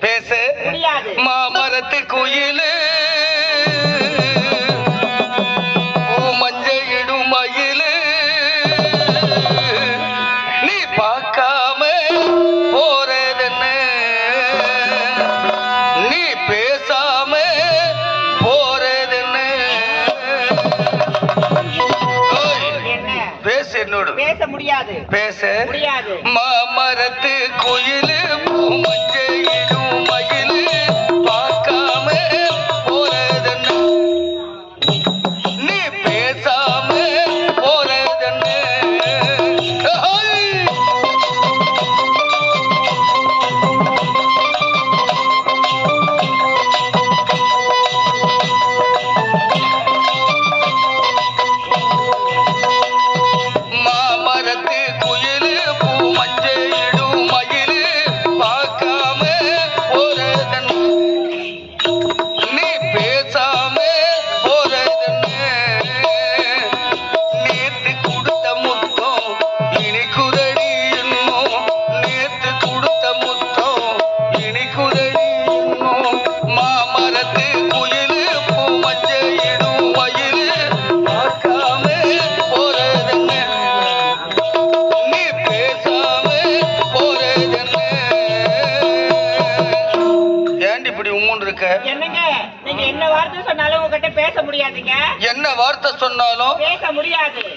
பேசு. மாமரத்து குயிலு. பேசு முடியாது. பேச. முடியாது. மாமரத்து குயிலு பூமஞ்சையிடும் வார்த்தை சொன்னாலும்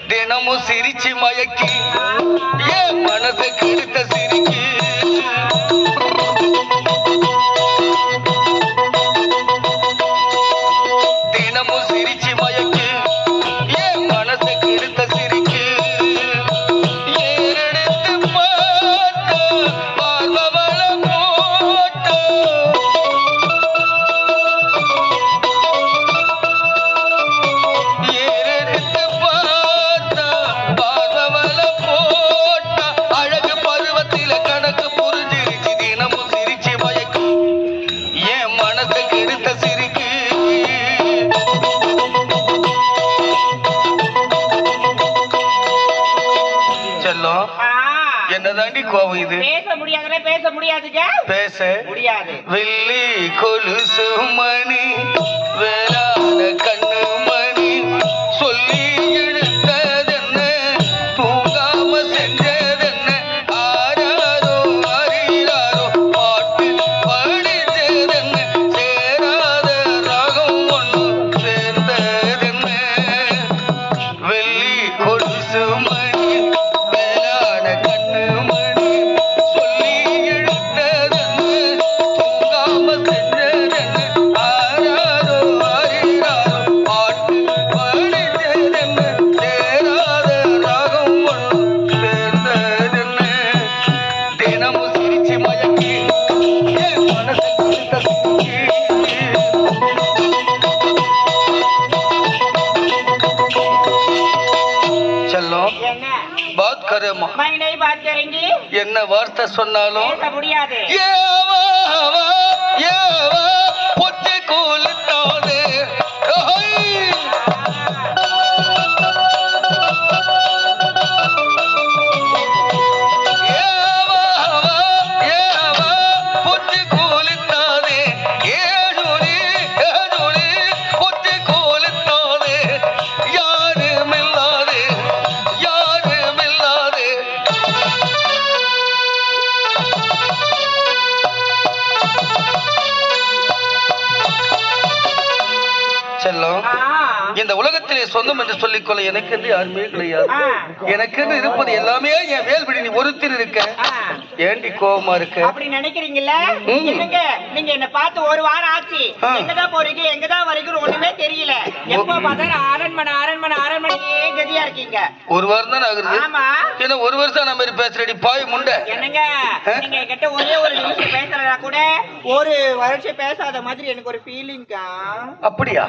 தினமும் சிரிச்சு மயக்கி ஏன் மனசு கெடுத்த சிரிக்கி கோவம் இது? பேச முடியாதுன்னா பேச முடியாதுங்க பேச. முடியாது. வெள்ளி கொலுசு மணி வேளாண என்ன வார்த்தை சொன்னாலும் முடியாது. இந்த உலகத்திலே சொந்தம் என்று சொல்லிக்கொள்ள எனக்கு என்று யாருமே கிடையாது. எனக்கு என்று இருப்பது எல்லாமே என் வேல்விழி நீ ஒருத்தர் இருக்க. ஏண்டி கோவமா இருக்க? அப்படி நினைக்கிறீங்கல்ல? ம். என்னங்க? நீங்க என்ன பார்த்து ஒரு வாரம் ஆச்சு. எங்கதான் போறீங்க? எங்கதான் வரீங்க ஒண்ணுமே தெரியல. எப்போ பார்த்தாலும் அரண்மனை அரண்மனை கதியா இருக்கீங்க? ஒரு வாரம் தானே ஆகுது. ஆமா. ஏன்னா ஒரு வருஷம் நம்ம மாதிரி பேசுறடி பாய் முண்டை. என்னங்க? நீங்க என்கிட்ட ஒரே ஒரு நிமிஷம் பேசுறதா கூட ஒரு வருஷம் பேசாத மாதிரி எனக்கு ஒரு ஃபீலிங்கா அப்படியா?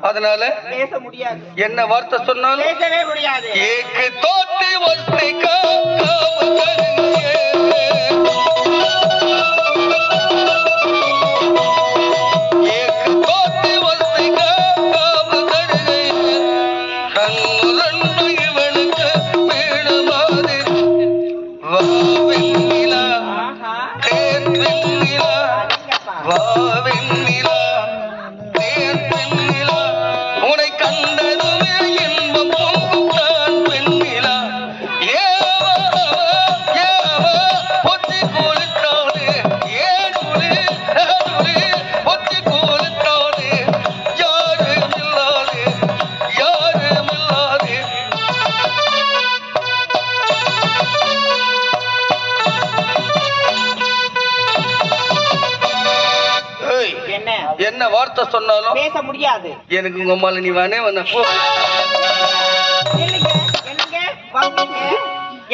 அதனால பேச முடியாது. என்ன வார்த்தை சொன்னாலும் பேசவே முடியாது. ஏக்கு தோத்தி வஸ்தி காக்காம கருங்கே. எனக்கு உங்க அம்மால நீ வேணே வந்த. போ.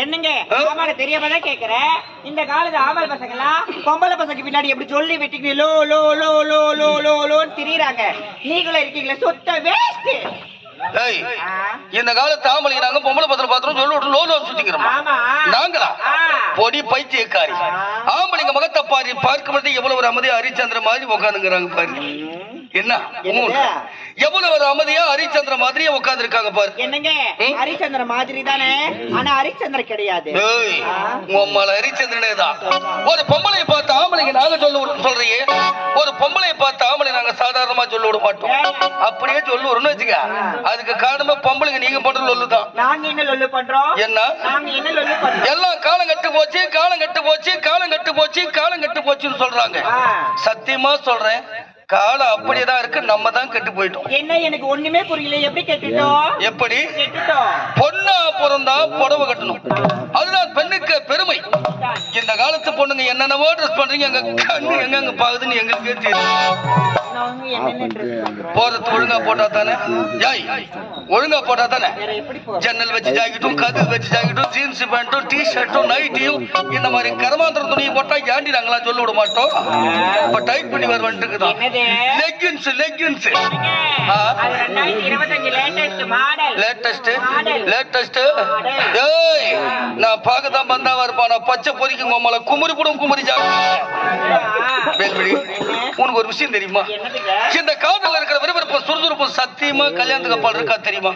என்னங்க? ஆமால தெரியாம கேக்குறேன் இந்த காலத்து ஆம்பளை பசங்க எல்லாம் பொம்பளை பசங்க பின்னாடி எப்படி சொல்லி வெட்டிக்கு லோ லோ லோ லோ லோ லோ லோன்னு திரியறாங்க. நீங்களும் இருக்கீங்களே சுத்த வேஸ்ட் இந்த காலத்து ஆம்பளை நாங்க பொம்பளை பத்திரம் பாத்திரம் சொல்லி விட்டு லோலோ சுத்திக்கிறோம்? நாங்களா. பொடி பைத்தியக்காரி. ஆம்பளைங்க முகத்தை பாரு பார்க்கும்போது எவ்வளவு ஒரு அமைதியா ஹரிச்சந்திர மாதிரி உட்காந்துங்கிறாங்க பாரு. என்ன. எவ்வளவு அமைதியா ஹரிச்சந்திர மாதிரியே உட்கார்ந்து இருக்காங்க பாரு. என்னங்க? ஹரிச்சந்திர மாதிரி தானே ஆனா ஹரிச்சந்திர கிடையாது. ஹரிச்சந்திரனே தான். ஒரு பொம்பளையை பார்த்து ஆம்பளைங்க நாங்க சொல்ல சொல்றியே. ஒரு பொம்பளையை பார்த்து ஆம்பளை நாங்க சாதாரணமா சொல்ல விட மாட்டோம். அப்படியே சொல்ல விடணும் வச்சுக்க அதுக்கு காரணமே பொம்பளைங்க நீங்க பண்ற லொல்லுதான் நாங்க என்ன லொல்லு பண்றோம்? என்ன? நாங்க என்ன லொல்லு பண்றோம்? எல்லாம் காலம் கட்டு போச்சு காலம் கட்டு போச்சு காலம் கட்டு போச்சு காலம் கட்டு போச்சுன்னு சொல்றாங்க. சத்தியமா சொல்றேன். காலம் அப்படியேதான் இருக்கு நம்ம தான் கெட்டு போயிட்டோம். என்ன எனக்கு ஒண்ணுமே புரியல. எப்படி கெட்டுட்டோம்? எப்படி? கெட்டுட்டோம். பொண்ணா பிறந்தா புடவை கட்டணும். அதுதான் பெண்ணுக்கு பெருமை. இந்த காலத்து பொண்ணுங்க என்னென்னவோ ட்ரெஸ் பண்றீங்க எங்க கண்ணு எங்க எங்க பாகுதுன்னு எங்களுக்கே தெரியும்? போறது ஒழுங்கா போட்டா தானே? ஜாய் ஒழுங்கா போட்டா தானே? ஜன்னல் வச்சு ஜாக்கெட்டும் கது வச்சு ஜாக்கெட்டும் ஜீன்ஸ் பேண்ட்டும் டி ஷர்ட்டும் நைட்டியும் இந்த மாதிரி கரமாந்திர துணியை போட்டா ஏண்டி நாங்களாம் சொல்ல விட மாட்டோம் இப்ப டைட் பண்ணி வர வந்துட்டுதான் என்னது லெகின்ஸ் லெகின்ஸ் லேட்டஸ்ட் லேட்டஸ்ட் ஏய் நான் பார்க்க தான் பந்தா இருப்பான் பச்சை பொறிக்கும் உம்மல குமுறி புடும் வேல்வெளி உனக்கு ஒரு விஷயம் தெரியுமா? இந்த காதல்ல இருக்கிற விறுவிறுப்பு சுறுசுறுப்பு சத்தியமா கல்யாணத்துக்கு அப்பால் இருக்கா தெரியுமா?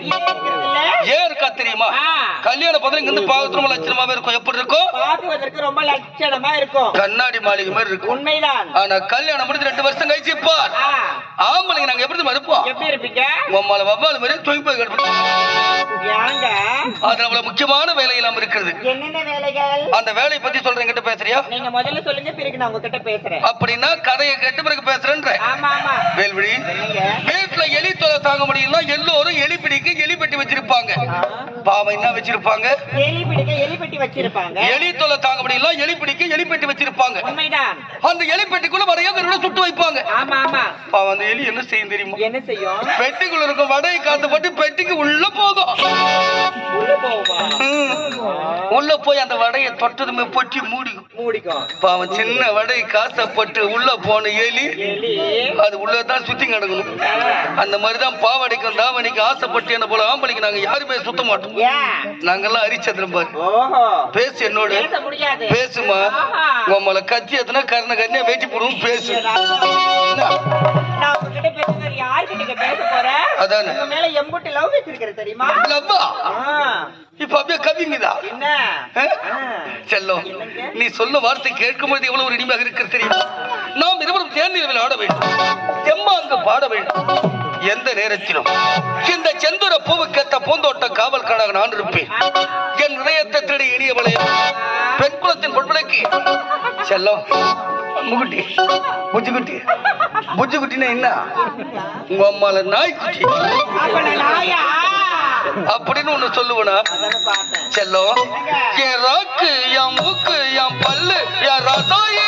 ஏன் இருக்கா தெரியுமா? ஆ. கல்யாண பத்திரம் இங்க இருந்து பாகத்திரமா லட்சணமாவே இருக்கும். எப்படி இருக்கும்? பார்க்குவதற்கு ரொம்ப லட்சணமா இருக்கும். கண்ணாடி மாளிகை மாதிரி இருக்கும். உண்மைதான். ஆனா கல்யாணம் முடிஞ்சு ரெண்டு வருஷம் கழிச்சு பார் ஆ, ஆம்பளைங்க நாங்க எப்படி இருப்பீங்க? உம்மால வவ்வால் மாதிரி தொய் போய் கிடப்போம் ஏங்க? அது அவ்வளவு முக்கியமான வேலை இல்லாம இருக்கிறது. என்னென்ன வேலைகள்? அந்த வேலையை பத்தி சொல்றேன் என்கிட்ட பேசுறியா? நீங்க முதல்ல சொல்லுங்க பிறகு நான் உங்ககிட்ட பேசுறேன். அப்படின்னா கதையை கேட்டு பிறகு பேசுறேன்ற. ஆமா ஆமா. வேல்விழி? வீட்டுல எலி தொலை தாங்க முடியல எல்லோரும் எலி பிடிக்கு எலி பெட்டி வச்சிருப்பாங்க. பாவம் என்ன வச்சிருப்பாங்க? எலி பிடிக்க எலி பெட்டி வச்சிருப்பாங்க. எலி தொலை தாங்க முடியல எலி பிடிக்கு எலி பெட்டி வச்சிருப்பாங்க. உண்மைதான். அந்த எலி பெட்டிக்குள்ள வரைய சுட்டு வைப்பாங்க. ஆமா ஆமா. பாவம் அந்த எலி என்ன செய்யும் தெரியுமா? என்ன செய்யும்? பெட்டிக்குள்ள இருக்கும் வடையை காத்து பட்டு பெட்டிக்கு உள்ள போகும். உள்ள போகுமா? ம். உள்ள போய் அந்த வடையை தொட்டதுமே பொட்டி மூடிக்கும். மூடிக்கும். பாவம் சின்ன வடை காசப்பட்டு உள்ள போன எலி அது உள்ளதான் சுத்தி கிடக்கணும். அந்த மாதிரிதான் பாவடைக்கும் தாவணிக்கு ஆசைப்பட்டு என்ன போல ஆம்பளைக்கு நாங்க யாருமே சுத்த மாட்டோம். நாங்கெல்லாம் அரிச்சந்திரம் பாரு. பேசு என்னோட. பேசுமா. உம்மளை கத்தி எத்தனை கர்ண கண்ணியா வேட்டி போடுவோம் பேசு? நான் உங்ககிட்ட பேசுறது யாருக்கிட்ட பேச போறேன் அதானே. உங்க மேல எம்புட்டு லவ் வச்சிருக்கிறேன் தெரியுமா? லவ்வா? ஆ, இப்ப அப்படியே கவிங்குதா? என்ன? ஆ? ஆ. செல்லம் நீ சொல்ல வார்த்தை கேட்கும்போது எவ்வளவு ஒரு இனிமையாக இருக்கிறது தெரியுமா? நாம் இருவரும் தேர்நிலவில் ஆட வேண்டும். செம்மாங்கு பாட வேண்டும். எந்த நேரத்திலும். இந்த செந்துர பூவுக்கேத்த பூந்தோட்ட காவல்காரனாக நான் இருப்பேன். என் இதயத்தை திருடி இனியவளே பெண் குலத்தின் பொன்விளக்கு. செல்லம் முகுட்டி. புஜுகுட்டி புஜுகுட்டினா என்ன? உங்க அம்மால நாய்க்குட்டி அப்படின்னு ஒண்ணு சொல்லுவனா? செல்லம் என் ராக்கு என் மூக்கு என் பல்லு என் ரசாயி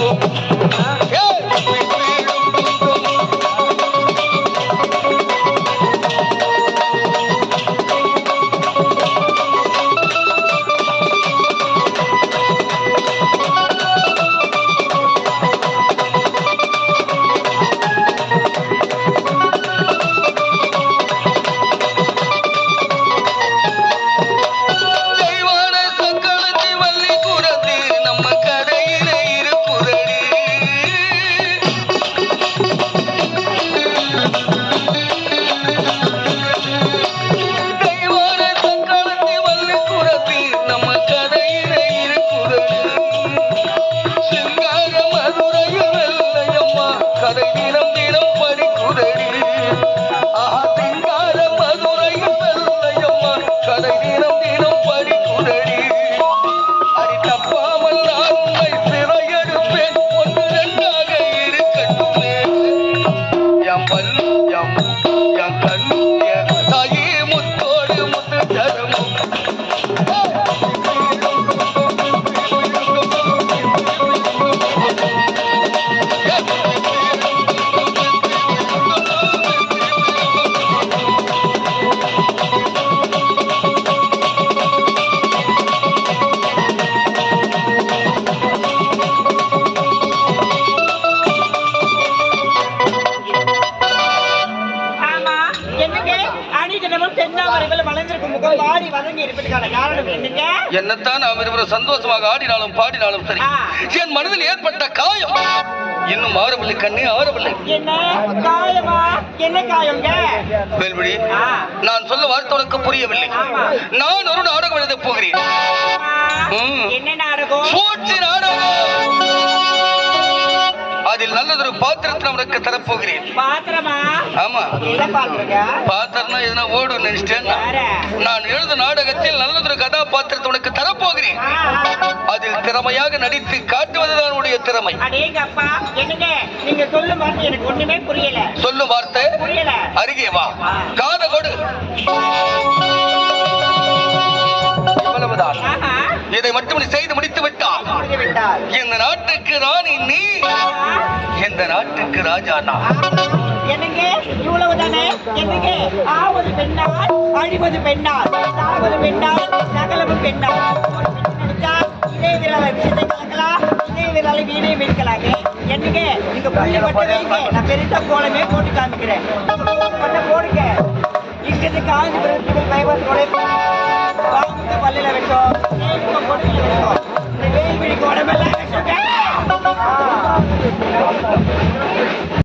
Oh, என்னத்தான் நாம் இருவரும் சந்தோஷமாக ஆடினாலும் பாடினாலும் சரி. என் மனதில் ஏற்பட்ட காயம் இன்னும் ஆறவில்லை கண்ணே ஆறவில்லை. ஆ. நான் சொல்ல வார்த்தை உனக்கு புரியவில்லை. நான் ஒரு நாடகம் எழுதப் போகிறேன். அதில் நல்லதொரு பாத்திரத்தை உனக்கு தரப்போகிறேன். பாத்திரமா? ஆமா. பாத்திரம்னா எதுனா ஓடும் நினைச்சிட்டேன். நான் எழுத நாடகத்தில் நல்லதொரு கதாபாத்திரத்தை திறமையாக நடித்து காட்டுவதுதான் உன்னுடைய திறமை. நீங்க சொல்லும் வார்த்தை எனக்கு ஒண்ணுமே புரியல. சொல்லும் வார்த்தை புரியல. அருகே வா. காத கொடு. இவ்வளவுதான். இதை மட்டும் நீ செய்து முடித்து விட்டால். இந்த நாட்டுக்கு ராணி நீ. இந்த நாட்டுக்கு ராஜா நான் என்னங்க? இவ்வளவு தானே என்னங்க? ஆவது பெண்ணால் அழிவது பெண்ணால் சாவது பெண்ணால் சகலமும் பெண்ணால். இதே விரலை கலக்கலாம் இதே விரலை வீணை மீட்கலாங்க என்னங்க நீங்க புள்ளி மட்டும் வைங்க. நான் பெருசா கோலமே போட்டு காமிக்கிறேன். மட்டும் போடுங்க. இங்கிருந்து காஞ்சிபுரத்துக்கு கைவசோட வாங்க பல்லில வச்சோம் தேய்முக பொட்டில வச்சோம் இந்த வேய்விழி கோலமெல்லாம் வச்சோங்க ஆ.